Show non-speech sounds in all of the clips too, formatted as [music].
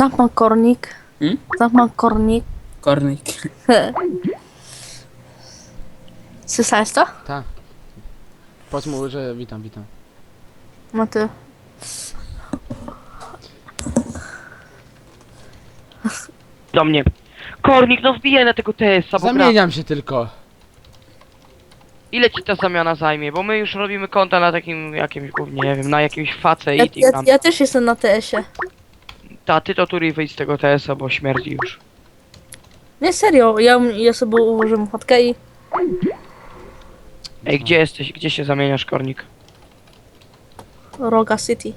Zamknął kornik. Hmm? Zamknął kornik. Kornik. [laughs] Słyszałeś to? Tak. Powiedz mu, że witam, witam. No ty. Do mnie. Kornik, no wbijaj na tego TS-a, bo gra... Zamieniam się tylko. Ile ci ta zamiana zajmie? Bo my już robimy konta na takim jakimś, głównie, nie wiem, na jakimś face Ja, i ja, tam. ja też jestem na TS-ie. Ta, ty to tury wyjdź z tego TS-a, bo śmierdzi już. Nie serio, ja, ja sobie ułożyłem fotkę i Ej, gdzie jesteś? Gdzie się zamieniasz, Kornik? Roga City.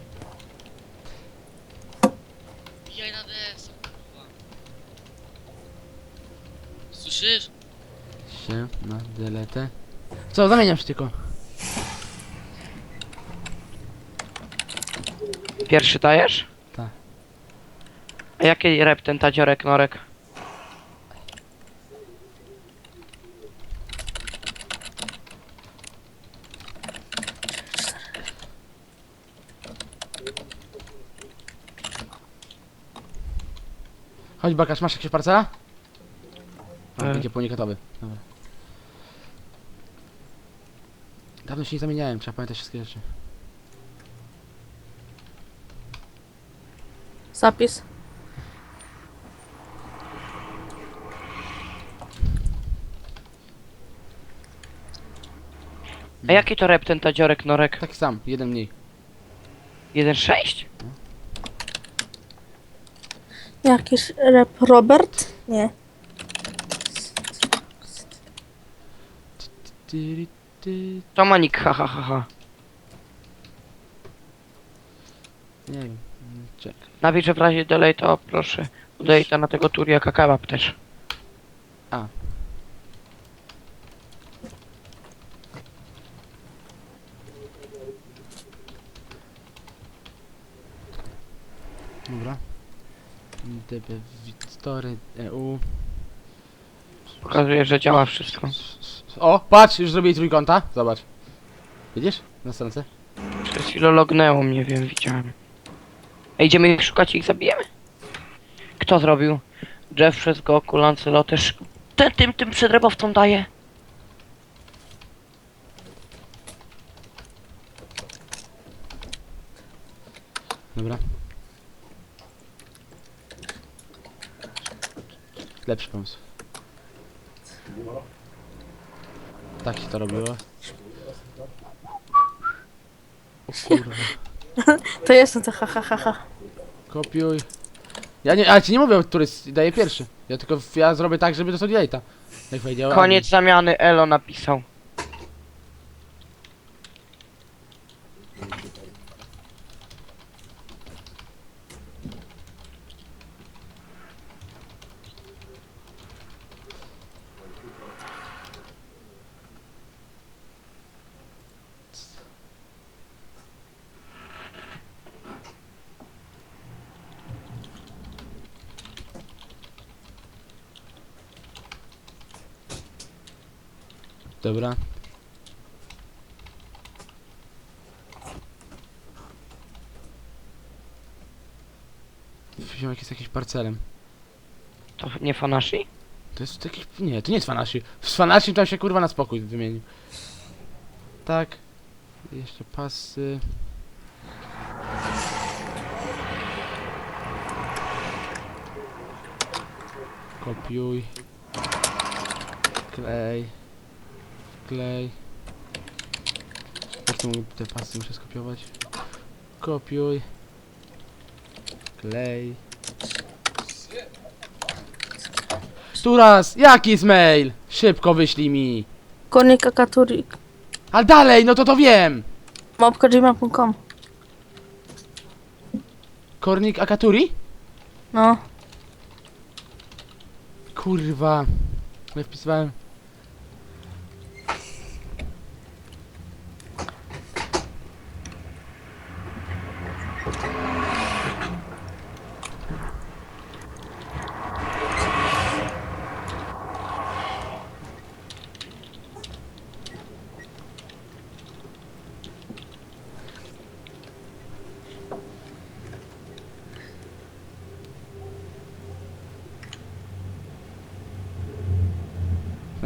Bijaj na DS, kurwa. Słyszysz? Się na deletę. Co, zamieniam się tylko. Pierwszy dajesz? Tak. A jaki rep ten tadziorek, norek? Chodź bakasz, masz jakieś parcela? A, E. będzie unikatowy. Dobra. Dawno się nie zamieniałem, trzeba pamiętać wszystkie rzeczy. Zapis. A jaki to rep ten tadziorek, norek? Taki sam, jeden mniej. 1.6? Jakiś rep Robert? Nie. Tyry, ty... To manik, ha ha ha ha. Nie wiem. Czek. Napisz, że w razie delay to proszę. Udaj to na tego turiaka kebab też. A. Dobra. DB Victory EU. Pokazuje, że działa wszystko. O, patrz, już zrobię trójkąta. Zobacz. Widzisz? Na stronce. Przez chwilę lognęło mnie, wiem, widziałem. Ej, idziemy ich szukać i ich zabijemy? Kto zrobił? Jeff przez Goku, Lancelot też. Ten, tym, tym przedrebowcom daje. Dobra. Lepszy pomysł. Tak się to robiło. O [laughs] kurwa. To jestem to ha ha ha ha. Kopiuj. Ja nie, ale ci nie mówię, który s- daje pierwszy. Ja tylko, ja zrobię tak, żeby jajta. Jak powiedział. Koniec zamiany, Elo napisał. Dobra. Ziomek jest jakiś parcelem. To nie Fanashi? To jest jakiś... Nie, to nie jest Fanashi. Z Fanashi to się kurwa na spokój wymienił. Tak. Jeszcze pasy. Kopiuj. Klej. Klej. Jak to mogę te pasy muszę skopiować? Kopiuj. Klej. Sturas, jaki jest mail? Szybko wyślij mi. Kornik Akaturi. A dalej, no to to wiem. Mapka gmail.com. Kornik Akaturi? No. Kurwa. Nie wpisywałem.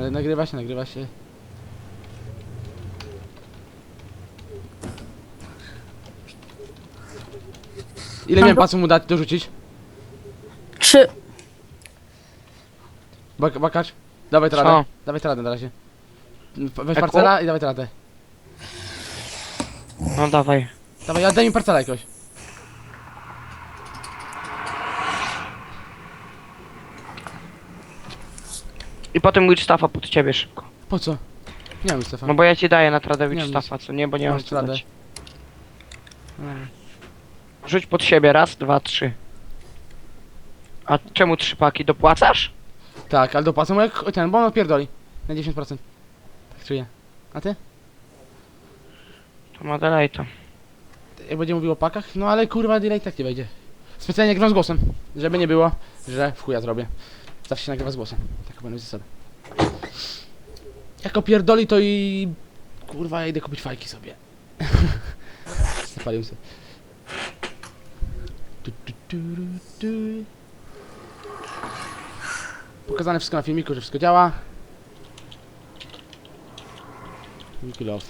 Ale nagrywa się, nagrywa się. Ile miałem pasu mu dać, dorzucić? Trzy. Bak bakacz? Dawaj radę. Dawaj radę na razie. Weź Eku? parcela i dawaj radę. No dawaj. Dawaj, ja daj mi parcela jakoś. I potem Witch Staffa pod ciebie szybko. Po co? Nie mam Stefan. No bo ja ci daję na tradę mam co nie? Bo nie Masz mam co tradę. dać. Mm. Rzuć pod siebie, raz, dwa, trzy. A czemu trzy paki? Dopłacasz? Tak, ale dopłacę mu jak ten, bo on odpierdoli. Na 10%. Tak czuję. A ty? To ma delay to. Jak będzie mówił o pakach? No ale kurwa delay tak nie wejdzie. Specjalnie nagrywam z głosem, żeby nie było, że w chuja zrobię. Zawsze się nagrywa z głosem. Taka będą zasada. Jak opierdoli to i... Kurwa, ja idę kupić fajki sobie. [laughs] Zapalił się. Pokazane wszystko na filmiku, że wszystko działa. Wiki love.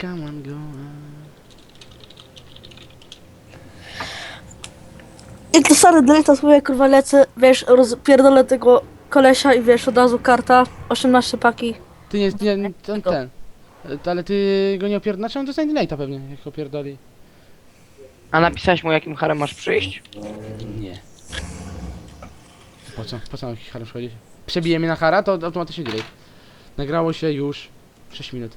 Come and go on. Jak to stary delita sobie kurwa lecę, wiesz, rozpierdolę tego kolesia i wiesz, od razu karta, 18 paki. Ty nie, nie, nie ten, ten. E, Ale ty go nie opierdoli, znaczy on dostanie delate'a pewnie, jak opierdoli. A napisałeś mu jakim harem masz przyjść? Nie. Po co? Po co na jakiś harem przychodzić? Przebije mnie na hara, to automatycznie delay. Nagrało się już 6 minut.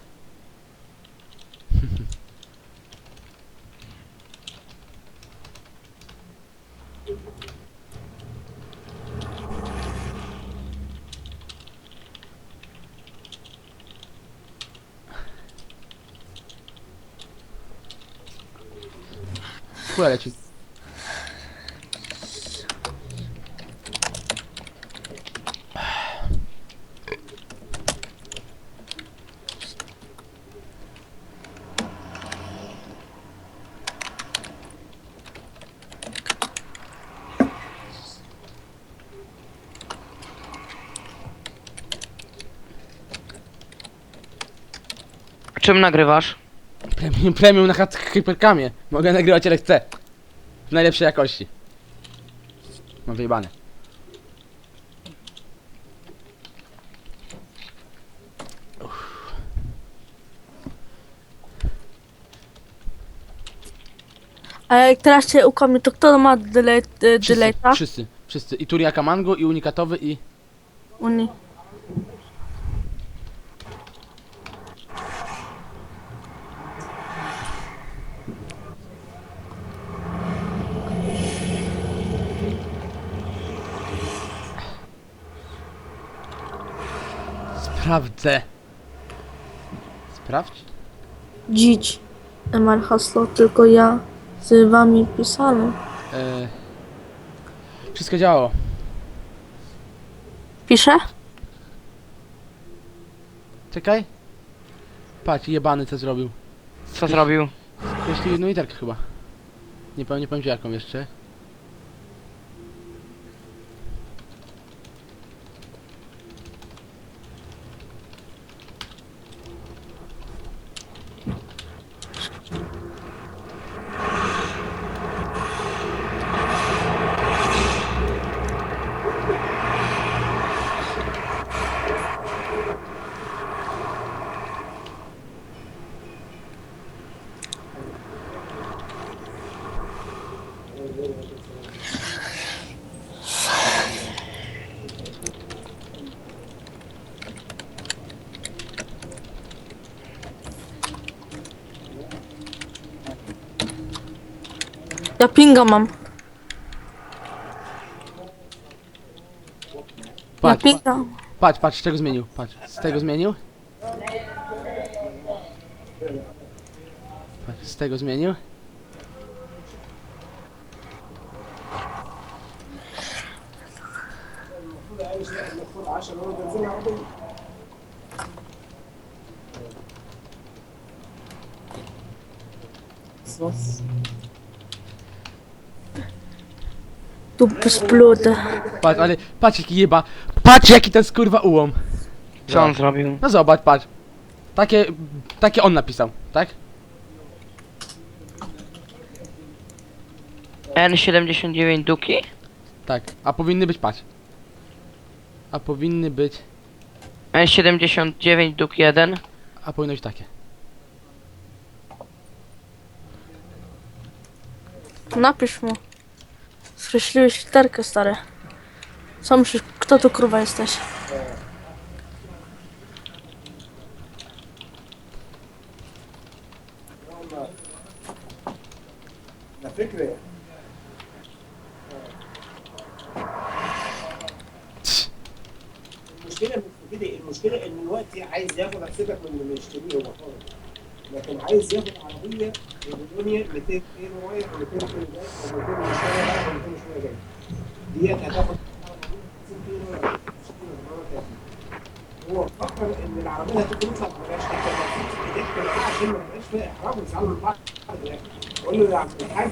Chuja leci. Czym nagrywasz? Premium, premium na hypercamie. Mogę nagrywać ile chcę. W najlepszej jakości. Mam wyjebane. A jak teraz cię ukomi, to kto ma delay, e, Wszyscy, wszyscy, wszyscy. I Turiaka Mango, i Unikatowy, i... Uni. Sprawdzę. Sprawdź. Dzić. MR hasło, tylko ja z wami pisałem. E... Wszystko działało. Piszę? Czekaj. Patrz, jebany co zrobił. Co zrobił? Jeśli jedną literkę chyba. Nie powiem, nie powiem ci jaką jeszcze. Ja pinga mam. Ja Patrz, pinga. patrz, patrz, czego zmienił. Patrz, z tego zmienił. Patrz, z tego zmienił. Dupy spluty. Patrz, ale patrz jaki jeba. Patrz jaki to jest kurwa ułom. Co on zrobił? No zobacz, patrz. Takie, takie on napisał, tak? N79 Duki? Tak. A powinny być, patrz. A powinny być, N79 Duki 1? a powinno być takie. Napisz mu. Skreśliłeś literkę, stary. Co myślisz, kto tu kurwa jesteś? على فكرة المشكلة مش في كده المشكلة إن الوقت عايز ياخد سيبك من اللي يشتريه هو حر لكن عايز ياخد عربية بدنيا 200 كيلو رايح و200 كيلو جاي أو 200 شوية رايح و200 شوية جاي ديت هتاخد 60 كيلو رايح 60 كيلو رايح هو فكر إن العربية هتيجي تطلع ما بقاش تحت عشان ما يبقاش فيها إحراج ويزعلوا من بعض يعني قول له يا عم الحاج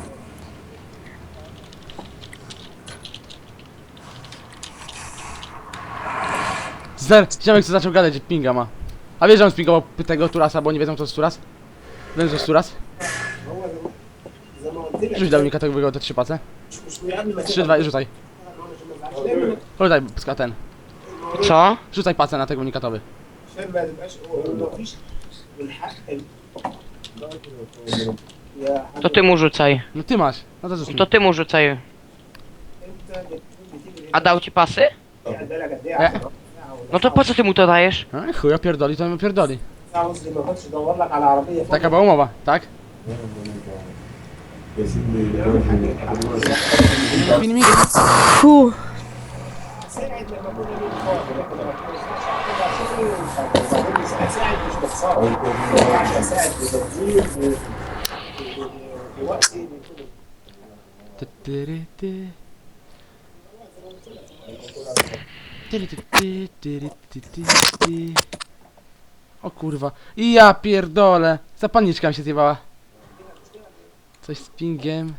Zer, ziomek co zaczął gadać, że pinga ma. A wiesz, że on spingował tego Turasa, bo nie wiedzą, co to jest Turas? Wężesz tu raz? Rzuć do unika tego te trzy pace. Trzy, dwa, rzucaj. Rzucaj ska ten. Co? Rzucaj pacę na tego unikatowy. To ty mu rzucaj. No ty masz. No to. To ty mu rzucaj. A dał ci pasy? Nie. No to po co ty mu to dajesz? A, chuja pierdoli, to mu pierdoli. بتاع ما كنتش لك على عربيه تاك ابو عمر بقى. تاك يا سيدي اول حاجة O kurwa. I ja pierdolę. Zapalniczka mi się zjebała. Coś z pingiem.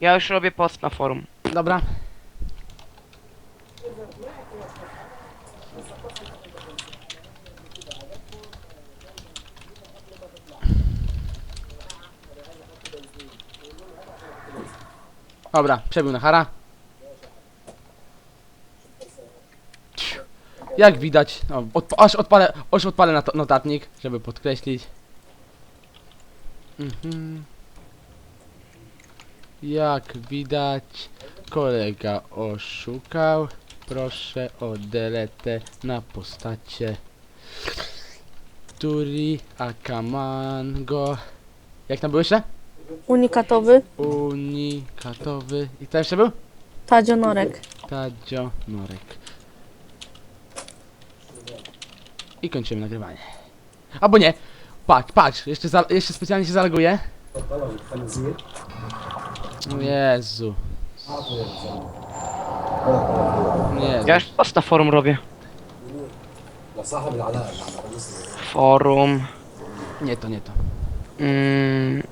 Ja już robię post na forum. Dobra. Dobra, przebił na hara. Jak widać, no, odp aż odpalę, aż odpalę notatnik, żeby podkreślić. Mhm. Jak widać, kolega oszukał. Proszę o deletę na postacie. Turi Akamango. Jak tam był jeszcze? unikatowy, Unikatowy. I kto jeszcze był? tadzionorek. Tadzio Norek. I kończymy nagrywanie. Albo nie. Patrz, patrz, jeszcze, za, jeszcze specjalnie się zaloguję. Jezu. Nie. Ja już post na forum robię. Forum. Nie to, nie to. Mm,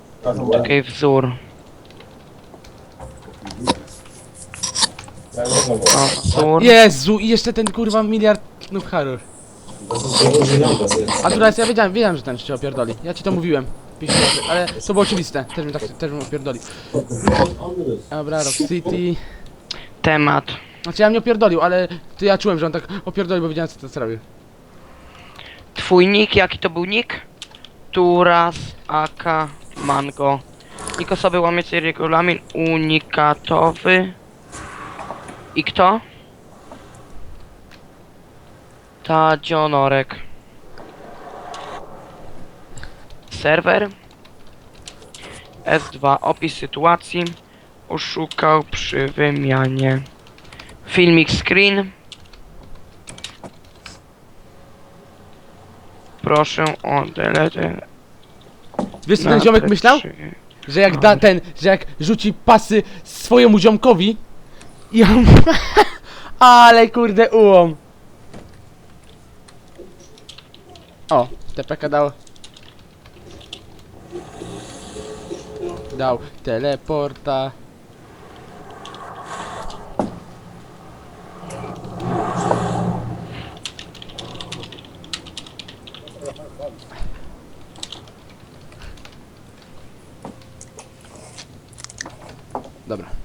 czekaj, wzór. O, wzór. Jezu, i jeszcze ten kurwa miliard knów horror. A teraz ja wiedziałem, wiedziałem, że ten się opierdoli. Ja ci to mówiłem. 50 razy, Ale to było oczywiste. Też mi tak też mi opierdoli. Dobra, Rock City. Temat. Znaczy ja mnie opierdolił, ale to ja czułem, że on tak opierdolił, bo wiedziałem co to zrobił. Twój nick, jaki to był nick? Turas, Aka, Mango. Nick osoby łamiącej regulamin unikatowy. I kto? Tadzionorek. Serwer. S2. Opis sytuacji. Oszukał przy wymianie. Filmik screen. Proszę o deletę. Wiesz co ten ziomek myślał? Że jak da ten, że jak rzuci pasy swojemu ziomkowi i on... [laughs] Ale kurde ułom. O, TPK dał. dał teleporta. Dobra.